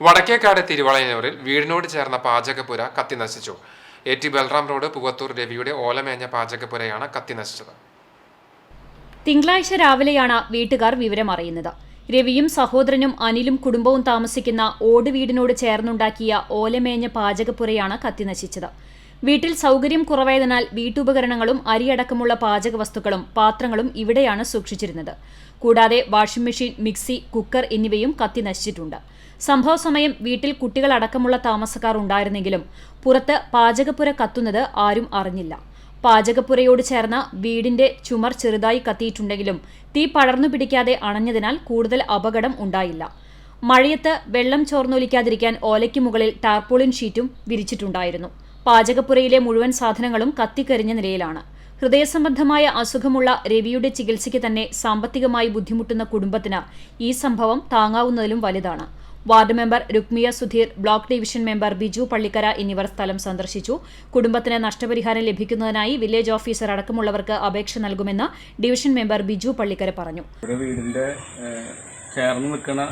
വടക്കേക്കാട് തിരുവളയനൂരിൽ വീടിനോട് ചേർന്ന പാചകപ്പുര കത്തി നശിച്ചു. A T Balram road Puvathur രവിയുടെ ഓലമേഞ്ഞ പാചകപ്പുരയാണ് കത്തി നശിച്ചത്. തിങ്കളാഴ്ച രാവിലെയാണ് വീട്ടുകാർ വിവരമറിയുന്നത് രവിയും സഹോദരനും അനിലും കുടുംബവും താമസിക്കുന്ന ഓട് വീടിനോട് ചേർന്നുണ്ടാക്കിയ ഓലമേഞ്ഞ പാചകപ്പുരയാണ് കത്തിനശിച്ചത് വീട്ടിൽ സൗകര്യം കുറവായതിനാൽ വീട്ടുപകരണങ്ങളും അരിയടക്കമുള്ള പാചക വസ്തുക്കളും പാത്രങ്ങളും ഇവിടെയാണ് സൂക്ഷിച്ചിരുന്നത്. കൂടാതെ വാഷിംഗ് മെഷീൻ മിക്സി കുക്കർ എന്നിവയും കത്തി നശിച്ചിട്ടുണ്ട്. സംഭവ സമയം വീട്ടിൽ കുട്ടികളടക്കമുള്ള താമസക്കാർ ഉണ്ടായിരുന്നെങ്കിലും പുറത്ത് പാചകപ്പുര കത്തുന്നത് ആരും അറിഞ്ഞില്ല. പാചകപ്പുരയോട് ചേർന്ന വീടിന്റെ ചുമർ ചെറുതായി കത്തിയിട്ടുണ്ടെങ്കിലും തീ പടർന്നു പിടിക്കാതെ അണഞ്ഞതിനാൽ കൂടുതൽ അപകടം ഉണ്ടായില്ല. മഴയത്ത് വെള്ളം ചോർന്നൊലിക്കാതിരിക്കാൻ ഓലയ്ക്ക് മുകളിൽ ടാർപോളിൻ ഷീറ്റും വിരിച്ചിട്ടുണ്ടായിരുന്നു. പാചകപ്പുരയിലെ മുഴുവൻ സാധനങ്ങളും കത്തിക്കരിഞ്ഞ നിലയിലാണ്. ഹൃദയസംബന്ധമായ അസുഖമുള്ള രവിയുടെ ചികിത്സയ്ക്ക് തന്നെ സാമ്പത്തികമായി ബുദ്ധിമുട്ടുന്ന കുടുംബത്തിന് ഈ സംഭവം താങ്ങാവുന്നതിലും വലുതാണ്. Ward member Rukmiya Sudheer block division member Biju Pallikkara എന്നിവർ സ്ഥലം സന്ദർശിച്ചു. കുടുംബത്തിന് നഷ്ടപരിഹാരം ലഭിക്കുന്നതിനായി വില്ലേജ് ഓഫീസർ അടക്കമുള്ളവർക്ക് അപേക്ഷ നൽകുമെന്ന് ഡിവിഷൻ മെമ്പർ ബിജു പള്ളിക്കര പറഞ്ഞു. വീടിന്റെ ചേർന്ന് നിൽക്കുന്ന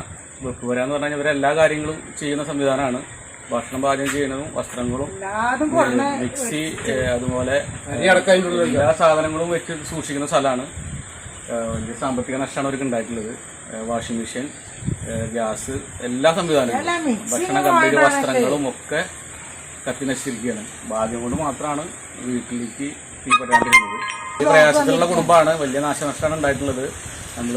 വെപ്പുവര എന്ന് പറഞ്ഞാൽ ഇവരെല്ലാ കാര്യങ്ങളും ചെയ്യുന്ന സംവിധാനമാണ്. ഭക്ഷണം പാചകം ചെയ്യുന്നതും വസ്ത്രങ്ങളും മിക്സി അതുപോലെ എല്ലാ സാധനങ്ങളും വെച്ച് സൂക്ഷിക്കുന്ന സ്ഥലമാണ്. വലിയ സാമ്പത്തിക നഷ്ടമാണ് അവർക്ക് ഉണ്ടായിട്ടുള്ളത്. വാഷിംഗ് മെഷീൻ ഗ്യാസ് എല്ലാ സംവിധാനങ്ങളും. ഭക്ഷണ കമ്പ്ലീറ്റ് വസ്ത്രങ്ങളും ഒക്കെ കത്തി നശിച്ചിരിക്കുകയാണ്. ഭാഗ്യം കൊണ്ട് മാത്രമാണ് വീട്ടിലേക്ക് തീ പറ്റാണ്ടിരുന്നത്. ഈ പ്രയാസത്തിലുള്ള കുടുംബമാണ്. വലിയ നാശനഷ്ടമാണ് ഉണ്ടായിട്ടുള്ളത്. നമ്മൾ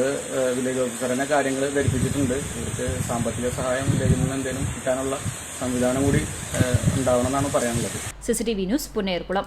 വില്ലേജ് ഓഫീസറിനെ കാര്യങ്ങൾ ധരിപ്പിച്ചിട്ടുണ്ട്. ഇവർക്ക് സാമ്പത്തിക സഹായം വില്ലേജിൽ നിന്ന് എന്തെങ്കിലും കിട്ടാനുള്ള സംവിധാനം കൂടി ഉണ്ടാവണമെന്നാണ് പറയാനുള്ളത്. CCTV news Punnerkulam.